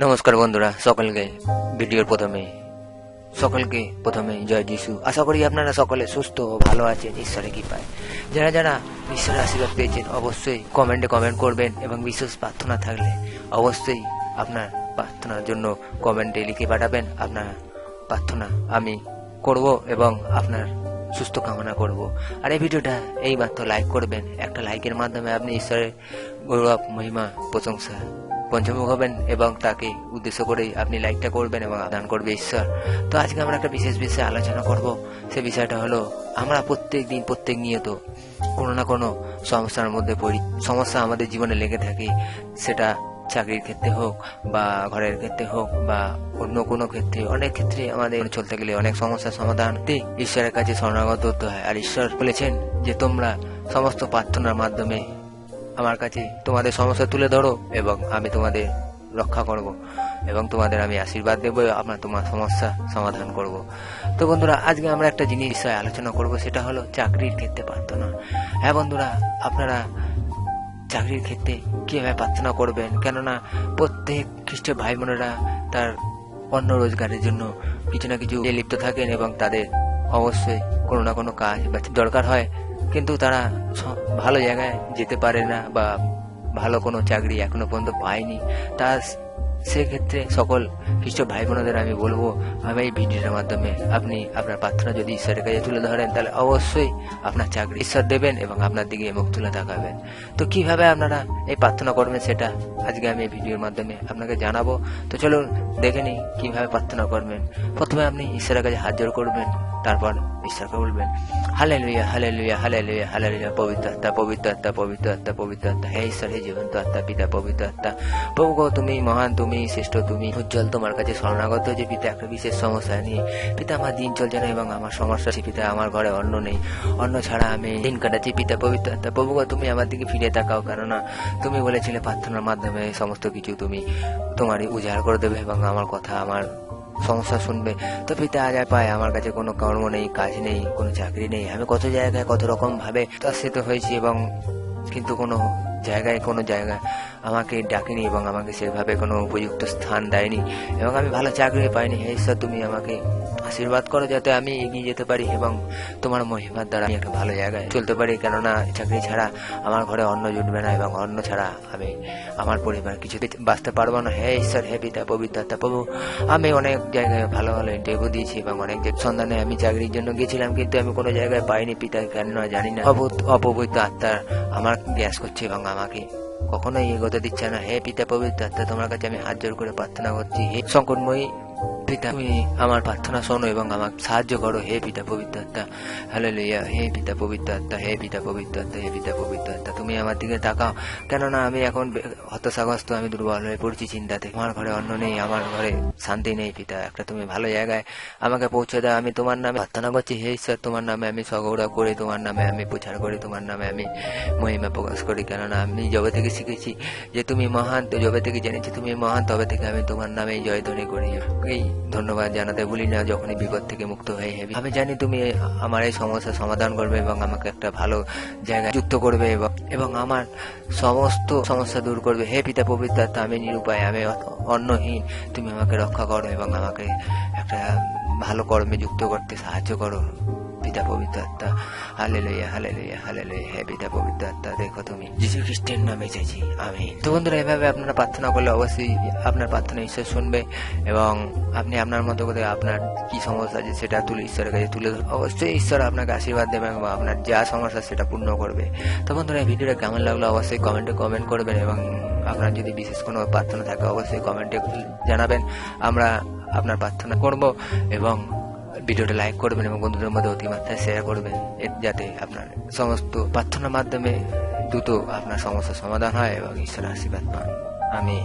নমস্কার বন্ধুরা, সকলকে ভিডিওর প্রথমে, সকলকে প্রথমে জয় যিশু। আশা করি আপনারা সকলে সুস্থ ও ভালো আছেন, ঈশ্বরের কৃপায়। যারা যারা ঈশ্বরের আশীর্বাদ পেয়েছেন, অবশ্যই কমেন্টে কমেন্ট করবেন এবং বিশেষ প্রার্থনা থাকলে অবশ্যই আপনার প্রার্থনার জন্য কমেন্টে লিখে পাঠাবেন। আপনার প্রার্থনা আমি করব এবং আপনার সুস্থ কামনা করব। আর এই ভিডিওটা এই মাত্র লাইক করবেন। একটা লাইকের মাধ্যমে আপনি ঈশ্বরের গৌরব, মহিমা, প্রশংসা পঞ্চমুখ হবেন এবং তাকে উদ্দেশ্য করেই আপনি লাইকটা করবেন এবং দান করবে ঈশ্বর। তো আজকে আমরা একটা বিশেষ বিষয়ে আলোচনা করব। সে বিষয়টা হলো, আমরা প্রত্যেক দিন, প্রত্যেক নিয়ত কোনো না কোনো সমস্যার মধ্যে পড়ি। সমস্যা আমাদের জীবনে লেগে থাকে, সেটা চাকরির ক্ষেত্রে হোক বা ঘরের ক্ষেত্রে হোক বা অন্য কোনো ক্ষেত্রে। অনেক ক্ষেত্রে আমাদের চলতে গেলে অনেক সমস্যার সমাধান ঈশ্বরের কাছে শরণাগত হতে হয়। আর ঈশ্বর বলেছেন যে, তোমরা সমস্ত প্রার্থনার মাধ্যমে আমার কাছে তোমাদের সমস্যা তুলে ধরো এবং আমি তোমাদের রক্ষা করব এবং তোমাদের আমি আশীর্বাদ দেবো আপনার তোমার সমস্যা সমাধান করব। তো বন্ধুরা, আজকে আমরা একটা জিনিস বিষয়ে আলোচনা করব, সেটা হলো চাকরির ক্ষেত্রে প্রার্থনা। হ্যাঁ বন্ধুরা, আপনারা চাকরির ক্ষেত্রে কীভাবে প্রার্থনা করবেন? কেননা প্রত্যেক খ্রিস্ট ভাই বোনেরা তার অন্য রোজগারের জন্য কিছু না কিছু লিপ্ত থাকেন এবং তাদের অবশ্যই কোনো না কোনো কাজ বা দরকার হয়। কিন্তু তারা ভালো জায়গায় যেতে পারে না বা ভালো কোনো চাকরি এখনও পর্যন্ত পায়নি। তা সেক্ষেত্রে সকল খ্রিস্ট ভাই বোনদের আমি বলব আমি এই ভিডিওটার মাধ্যমে আপনি আপনার প্রার্থনা যদি ঈশ্বরের কাছে তুলে ধরেন, তাহলে অবশ্যই আপনার চাকরি ঈশ্বর দেবেন এবং আপনার দিকে মুখ তুলে তাকাবেন। তো কীভাবে আপনারা এই প্রার্থনা করবেন সেটা আজকে আমি এই ভিডিওর মাধ্যমে আপনাকে জানাব। তো চলুন দেখে নিই কীভাবে প্রার্থনা করবেন। প্রথমে আপনি ঈশ্বরের কাছে হাত জোড় করবেন, তারপর ঈশ্বরকে বলবেন হালে লুইয়া হালে লুইয়া হালে লুইয়া হালে লুইয়া পবিত্র আত্মা পবিত্র আত্মা পবিত্র আত্মা পবিত্র আত্মা হে ঈশ্বর, হে জীবন্ত আত্মা, পিতা, পবিত্র আত্মা, প্রভু তুমি মহান, তুমি শ্রেষ্ঠ, তুমি উজ্জ্বল। তোমার কাছে শরণাগত যে পিতা, একটা বিশেষ সমস্যা নিয়ে। পিতা, আমার দিন চলছে না এবং আমার সমস্যা আছে। পিতা, আমার ঘরে অন্ন নেই। অন্ন ছাড়া আমি দিন কাটাচ্ছি। পিতা, পবিত্র প্রভু তুমি আমার দিকে ফিরে তাকাও। কেননা, তুমি বলেছিলে প্রার্থনার মাধ্যমে সমস্ত কিছু তুমি তোমারই উজাড় করে দেবে এবং আমার কথা, আমার সমস্যা শুনবে। তো পিতা, আজ আর পায়, আমার কাছে কোনো কর্ম নেই, কাজ নেই, কোনো চাকরি নেই। আমি কত জায়গায় কত রকম ভাবে ত্রাসিত হয়েছি এবং কিন্তু কোনো জায়গায়, কোনো জায়গায় আমাকে ডাকেনি এবং আমাকে সেভাবে কোনো উপযুক্ত স্থান দেয়নি এবং আমি ভালো চাকরি পাইনি। হে ঈশ্বর, তুমি আমাকে আশীর্বাদ করো যাতে আমি এগিয়ে যেতে পারি এবং তোমার মহিমার দ্বারা আমি একটা ভালো জায়গায় চলতে পারি। কেননা চাকরি ছাড়া আমার ঘরে অন্ন জুটবে না এবং অন্ন ছাড়া আমি আমার পরিবার কিছু বাঁচতে পারব না। হে ঈশ্বর, হে পিতা, পবিত্র আত্মা, প্রভু, আমি অনেক জায়গায় ভালো ভালো ইন্টারভিউ দিয়েছি এবং অনেক সন্ধানে আমি চাকরির জন্য গেছিলাম কিন্তু আমি কোনো জায়গায় পাইনি। পিতা কেন জানি না। অপবিত্র আত্মার আমার গ্যাস করছে এবং আমাকে। কখনোই এগোতে দিচ্ছে না। হে পিতা পবিত্র আত্মা, তোমার কাছে আমি হাত জোর করে প্রার্থনা করছি। হে সংকটময়ী পিতা তুমি আমার প্রার্থনা শোনো এবং আমাকে সাহায্য করো। হে পিতা পবিত্র আত্মা হ্যালো লইয়া হে পিতা পবিত্র আত্মা হে পিতা পবিত্র আত্মা হে পিতা পবিত্র আত্মা তুমি আমার দিকে তাকাও। কেননা আমি এখন হতাশাগ্রস্ত আমি দুর্বল হয়ে পড়ছি চিন্তাতে। আমার ঘরে অন্ন নেই, আমার ঘরে শান্তি নেই পিতা, একটা তুমি ভালো জায়গায় আমাকে পৌঁছে দাও। আমি তোমার নামে প্রার্থনা করছি, হে ঈশ্বর, তোমার নামে আমি সগৌরব করি, তোমার নামে আমি প্রচার করি, তোমার নামে আমি মহিমা প্রকাশ করি। কেননা আমি যবে থেকে শিখেছি যে তুমি মহান, তো যবে থেকে জেনেছি তুমি মহান, তবে থেকে আমি তোমার নামে জয়ধ্বনি করি। এই ধন্যবাদ জানাতে ভুলি না যখনই বিপদ থেকে মুক্ত হয়ে হেবি। আমি জানি তুমি আমার এই সমস্যার সমাধান করবে এবং আমাকে একটা ভালো জায়গায় যুক্ত করবে এবং এবং আমার সমস্ত সমস্যা দূর করবে। হে পিতা পবিত্র আত্মা, আমি নিরুপায় আমি অন্নহীন। তুমি আমাকে রক্ষা করো এবং আমাকে একটা ভালো কর্মে যুক্ত করতে সাহায্য করো। পিতা পবিত্র আত্মা হালে লইয়া হালে লইয়া হালে লইয়া হে পিতা পবিত্র আত্মা দেখো তুমি। যিশু খ্রিস্টের নামে চাইছি আমি তো বন্ধুরা এভাবে আপনারা প্রার্থনা করলে অবশ্যই আপনার প্রার্থনা ঈশ্বর শুনবে এবং আপনি আপনার মতো করে আপনার কি সমস্যা আছে সেটা তুলে ঈশ্বরের কাছে তুলে অবশ্যই ঈশ্বর আপনাকে আশীর্বাদ দেবে এবং আপনার যা সমস্যা সেটা পূর্ণ করবে। তো বন্ধুরা এই ভিডিওটা কেমন লাগল অবশ্যই কমেন্টে কমেন্ট করবেন এবং আপনার যদি বিশেষ কোনো প্রার্থনা থাকে অবশ্যই কমেন্টে জানাবেন। আমরা আপনার প্রার্থনা করব এবং ভিডিওটা লাইক করবেন এবং বন্ধুদের মধ্যে অতিমাত্রায় শেয়ার করবেন যাতে আপনার সমস্ত প্রার্থনার মাধ্যমে দ্রুত আপনার সমস্যার সমাধান হয় এবং ঈশ্বরের আশীর্বাদ পান। আমি